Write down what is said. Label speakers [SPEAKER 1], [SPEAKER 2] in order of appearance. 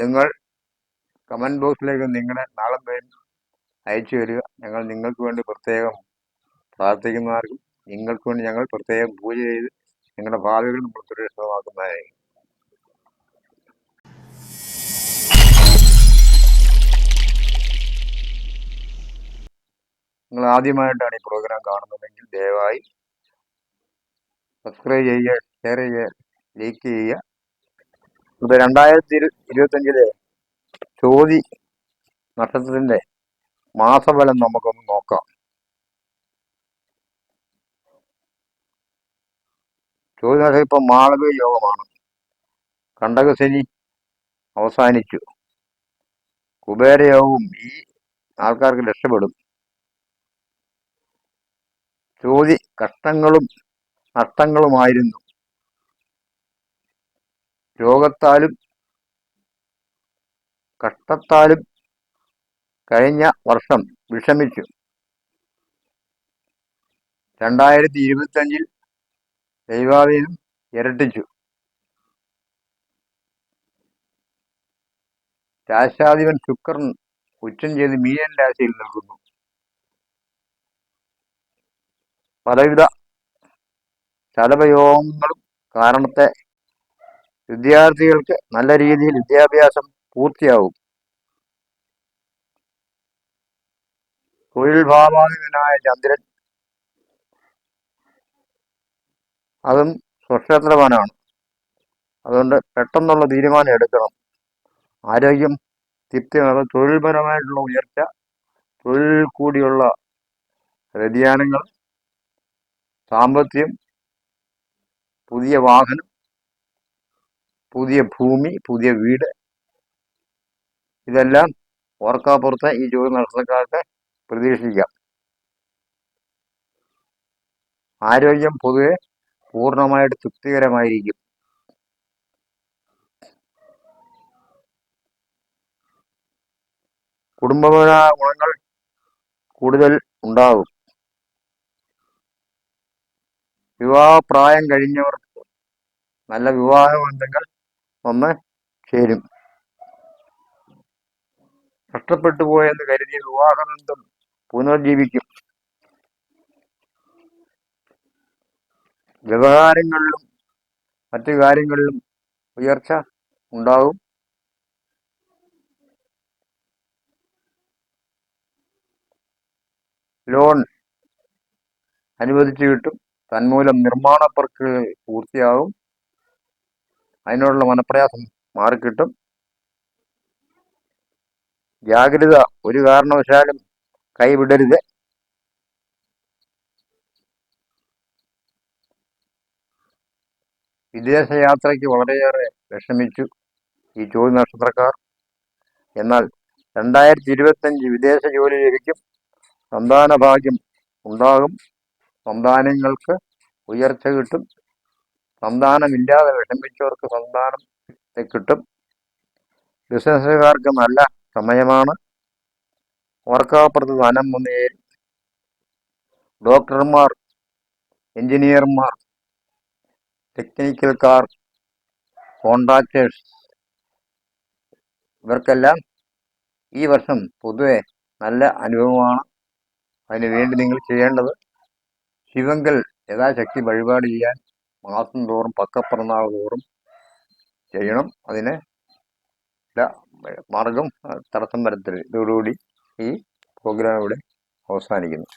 [SPEAKER 1] നിങ്ങൾ കമന്റ് ബോക്സിലേക്ക് നിങ്ങളുടെ നാളെ അയച്ചു തരിക. ഞങ്ങൾ നിങ്ങൾക്ക് വേണ്ടി പ്രത്യേകം പ്രാർത്ഥിക്കുന്നവർക്കും നിങ്ങൾക്ക് വേണ്ടി ഞങ്ങൾ പ്രത്യേകം പൂജ ചെയ്ത് നിങ്ങളുടെ ഭാവികൾ നമ്മൾ സുരക്ഷിതമാക്കുന്നതായിരിക്കും നിങ്ങൾ ആദ്യമായിട്ടാണ് ഈ പ്രോഗ്രാം കാണുന്നതെങ്കിൽ ദയവായി സബ്സ്ക്രൈബ് ചെയ്യുക ഷെയർ ചെയ്യുക ലൈക്ക് ചെയ്യുക. ഇത് രണ്ടായിരത്തി ഇരുപത്തി ഇരുപത്തഞ്ചിലെ ചോതി നക്ഷത്രത്തിന്റെ മാസഫലം നമുക്കൊന്ന് നോക്കാം. ചോതി നക്ഷത്രം ഇപ്പം മാളവ യോഗമാണ്. കണ്ടകശനി അവസാനിച്ചു. കുബേരയോഗവും ഈ ആൾക്കാർക്ക് രക്ഷപ്പെടും. ചോതി കഷ്ടങ്ങളും നഷ്ടങ്ങളുമായിരുന്നു. രോഗത്താലും കഷ്ടത്താലും കഴിഞ്ഞ വർഷം വിഷമിച്ചു. രണ്ടായിരത്തി ഇരുപത്തഞ്ചിൽ ദൈവാധീനം ഇരട്ടിച്ചു. രാശാധിപൻ ശുക്രൻ ഉച്ചം ചെയ്ത് മീനൻ രാശിയിൽ നിൽക്കുന്നു. പലവിധ ചലപയോഗങ്ങളും കാരണത്തെ വിദ്യാർത്ഥികൾക്ക് നല്ല രീതിയിൽ വിദ്യാഭ്യാസം പൂർത്തിയാവും. തൊഴിൽ ഭാവാധിപനായ ചന്ദ്രൻ അതും സ്വക്ഷേത്രവാനാണ്. അതുകൊണ്ട് പെട്ടെന്നുള്ള തീരുമാനം എടുക്കണം. ആരോഗ്യം തൃപ്തിയാണ് തൊഴിൽപരമായിട്ടുള്ള ഉയർച്ച തൊഴിൽ കൂടിയുള്ള വ്യതിയാനങ്ങൾ സാമ്പത്തികം പുതിയ വാഹനം പുതിയ ഭൂമി പുതിയ വീട്. ഇതെല്ലാം ഓർക്കാപ്പുറത്ത് ഈ ജോലി നക്ഷത്രക്കാർക്ക് പ്രതീക്ഷിക്കാം. ആരോഗ്യം പൊതുവെ പൂർണമായിട്ട് തൃപ്തികരമായിരിക്കും. കുടുംബപര ഗുണങ്ങൾ കൂടുതൽ ഉണ്ടാകും. വിവാഹപ്രായം കഴിഞ്ഞവർക്ക് നല്ല വിവാഹ ബന്ധങ്ങൾ ഒന്ന് ചേരും നഷ്ടപ്പെട്ടു പോയെന്ന് കരുതിയ വിവാഹാനന്ദം പുനർജീവിക്കും. വ്യവഹാരങ്ങളിലും മറ്റു കാര്യങ്ങളിലും ഉയർച്ച ഉണ്ടാവും. ലോൺ അനുവദിച്ചു കിട്ടും. തന്മൂലം നിർമ്മാണ പ്രക്രിയ പൂർത്തിയാകും. അതിനോടുള്ള മനപ്രയാസം മാറിക്കിട്ടും. ജാഗ്രത ഒരു കാരണവശാലും കൈവിടരുത്. വിദേശയാത്രയ്ക്ക് വളരെയേറെ വിഷമിച്ചു ഈ ജോലി നക്ഷത്രക്കാർ. എന്നാൽ രണ്ടായിരത്തി ഇരുപത്തഞ്ച് വിദേശ ജോലി ലഭിക്കും. സന്താന ഭാഗ്യം ഉണ്ടാകും. സന്താനങ്ങൾക്ക് ഉയർച്ച കിട്ടും. സന്താനമില്ലാതെ വിഷമിച്ചവർക്ക് സന്താനം കിട്ടും. ബിസിനസ്സുകാർക്ക് നല്ല സമയമാണ്. ഓർക്കാപ്പുറത്ത് ധനം മുന്നേറി. ഡോക്ടർമാർ എഞ്ചിനീയർമാർ ടെക്നിക്കൽക്കാർ കോൺട്രാക്ടേഴ്സ് ഇവർക്കെല്ലാം ഈ വർഷം പൊതുവെ നല്ല അനുഭവമാണ്. അതിനു വേണ്ടി നിങ്ങൾ ചെയ്യേണ്ടത് ശിവങ്കൽ യഥാശക്തി വഴിപാട് ചെയ്യാൻ മാസം തോറും പക്കപ്പിറന്നാൾ തോറും ചെയ്യണം. അതിന് മാർഗം തടസ്സം വരത്തരുത്. ഇതോടുകൂടി ഈ പ്രോഗ്രാം ഇവിടെ അവസാനിക്കുന്നു.